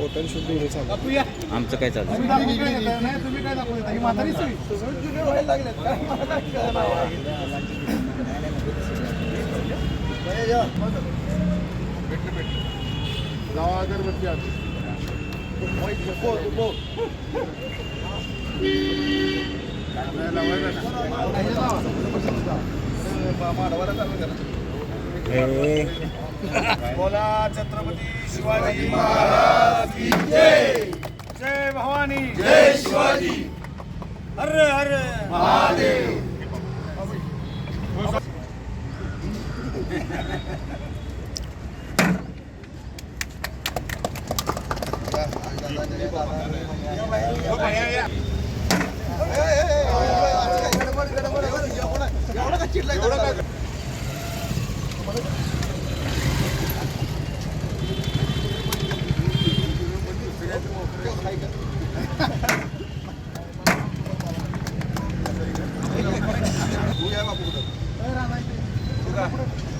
Total शुद्ध हे चालू आमचं काय चालू अगरबत्ती आधी बोला छत्रपती शिवाजी महाराज की जय जय भवानी जय शिवाजी हर हर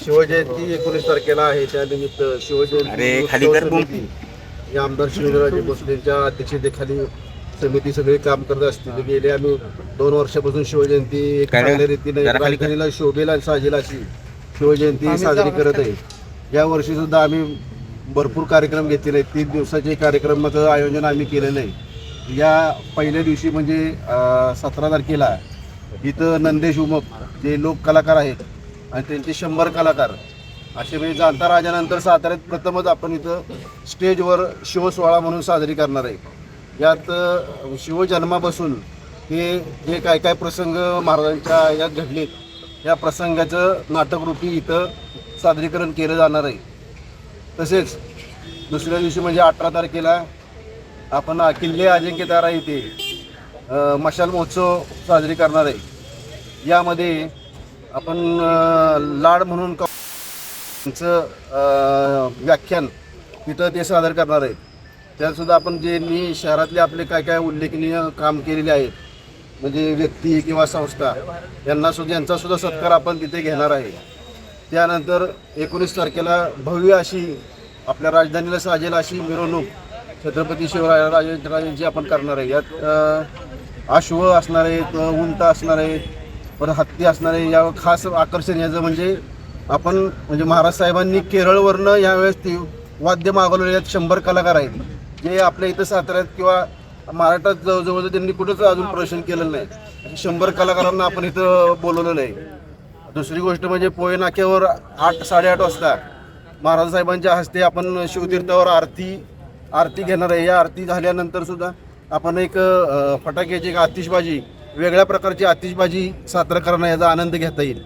शिवजयंती एकोणीस तारखेला आहे. त्यानिमित्त शिवजयंती या आमदार शिवराजे भोसलेंच्या अध्यक्षतेखाली समिती सगळे काम करत असतील. गेले आम्ही दोन वर्षापासून शिवजयंती एक? चांगल्या रीतीने. राजधानीला शोभेला आणि साजेल अशी शिवजयंती साजरी करत आहे. या वर्षी सुद्धा आम्ही भरपूर कार्यक्रम घेतलेले आहेत. तीन दिवसाचे कार्यक्रमाचं आयोजन आम्ही केलेलं आहे. या पहिल्या दिवशी म्हणजे सतरा तारखेला इथं नंदेश उमप जे लोक कलाकार आहेत आणि त्यांचे शंभर कलाकार असे म्हणजे जाणता राजानंतर साताऱ्यात प्रथमच आपण इथं स्टेजवर शिवसोहळा म्हणून साजरी करणार आहे. यात शिवजन्मापासून हे जे काय काय प्रसंग महाराजांच्या यात घडलेत या प्रसंगाचं नाटकरूपी इथं सादरीकरण केलं जाणार आहे. तसेच दुसऱ्या दिवशी म्हणजे अठरा तारखेला आपण किल्ले अजिंक्यतारा इथे मशाल महोत्सव साजरी करणार आहे. यामध्ये आपण लाड म्हणून क- व्याख्यान तिथं ते सादर करणार आहेत. त्यातसुद्धा आपण जे मी शहरातले आपले काय काय उल्लेखनीय काम केलेले आहेत म्हणजे व्यक्ती किंवा संस्था यांना सुद्धा यांचासुद्धा सत्कार आपण तिथे घेणार आहे. त्यानंतर एकोणीस तारखेला भव्य अशी आपल्या राजधानीला साजेल अशी मिरवणूक छत्रपती शिवरायांची आपण करणार आहे. यात अश्व असणार आहेत उंट असणार आहेत परत हत्ती असणार आहे. यावर खास आकर्षण याचं म्हणजे आपण म्हणजे महाराज साहेबांनी केरळवरनं यावेळेस ती वाद्य मागवलेले आहेत शंभर कलाकार आहेत. जे आपल्या इथं साताऱ्यात किंवा महाराष्ट्रात जवळजवळ त्यांनी कुठंच अजून प्रदर्शन केलेलं नाही. शंभर कलाकारांना आपण इथं बोलवलेलं आहे. दुसरी गोष्ट म्हणजे पोहे नाक्यावर आठ साडेआठ वाजता महाराज साहेबांच्या हस्ते आपण शिवतीर्थावर आरती आरती घेणार आहे. या आरती झाल्यानंतर सुद्धा आपण एक फटाक्याची एक आतिषबाजी वेगळ्या प्रकारची आतिषबाजी करणं याचा आनंद घेता येईल.